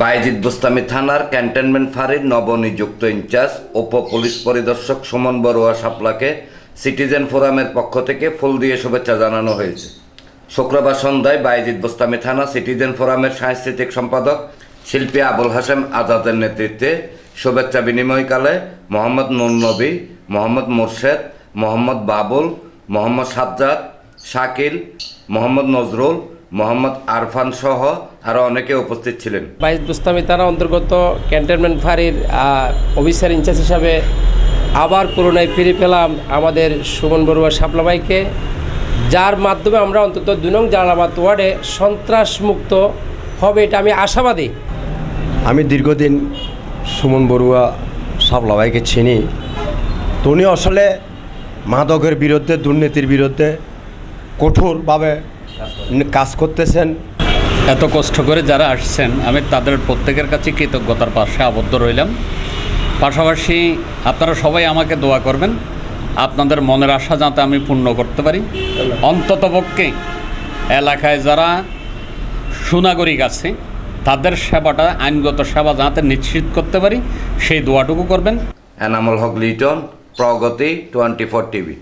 বাইজিদ বুস্তামি থানার ক্যান্টনমেন্ট ফাঁড়ির নবনিযুক্ত ইনচার্জ উপ পুলিশ পরিদর্শক সুমন বড়ুয়া সাপলাকে সিটিজেন ফোরামের পক্ষ থেকে ফুল দিয়ে শুভেচ্ছা জানানো হয়েছে। শুক্রবার সন্ধ্যায় বাইজিদ বুস্তামি থানা সিটিজেন ফোরামের সাংস্কৃতিক সম্পাদক শিল্পী আবুল হাসেম আজাদের নেতৃত্বে শুভেচ্ছা বিনিময়কালে মোহাম্মদ নুর নবী, মোহাম্মদ মোর্শেদ, মোহাম্মদ বাবুল, মোহাম্মদ সাজ্জাদ, শাকিল, মোহাম্মদ নজরুল মোহাম্মদ আরফান সহ আরও অনেকে উপস্থিত ছিলেন। বাইশ দুস্তামি থানা অন্তর্গত ক্যান্টনমেন্ট ফাঁড়ির অফিসার ইনচার্জ হিসাবে আবার করোনায় ফিরে পেলাম আমাদের সুমন বড়ুয়া সাপলাবাইকে যার মাধ্যমে আমরা অন্তত দুই নং জালালাবাদ ওয়ার্ডে সন্ত্রাসমুক্ত হবে এটা আমি আশাবাদী। আমি দীর্ঘদিন সুমন বড়ুয়া সাপলাভাইকে চিনি। তো উনি আসলে মাদকের বিরুদ্ধে দুর্নীতির বিরুদ্ধে কঠোরভাবে কাজ করতেছেন? এত কষ্ট করে যারা আসছেন আমি তাদের প্রত্যেকের কাছে কৃতজ্ঞতার পাশে আবদ্ধ রইলাম। পাশাপাশি আপনারা সবাই আমাকে দোয়া করবেন আপনাদের মনের আশা যাতে আমি পূর্ণ করতে পারি। অন্ততপক্ষে এলাকায় যারা সুনাগরিক আছে তাদের সেবাটা আইনগত সেবা যাতে নিশ্চিত করতে পারি সেই দোয়াটুকু করবেন। Enamul Haque Liton Pragati twenty four TV.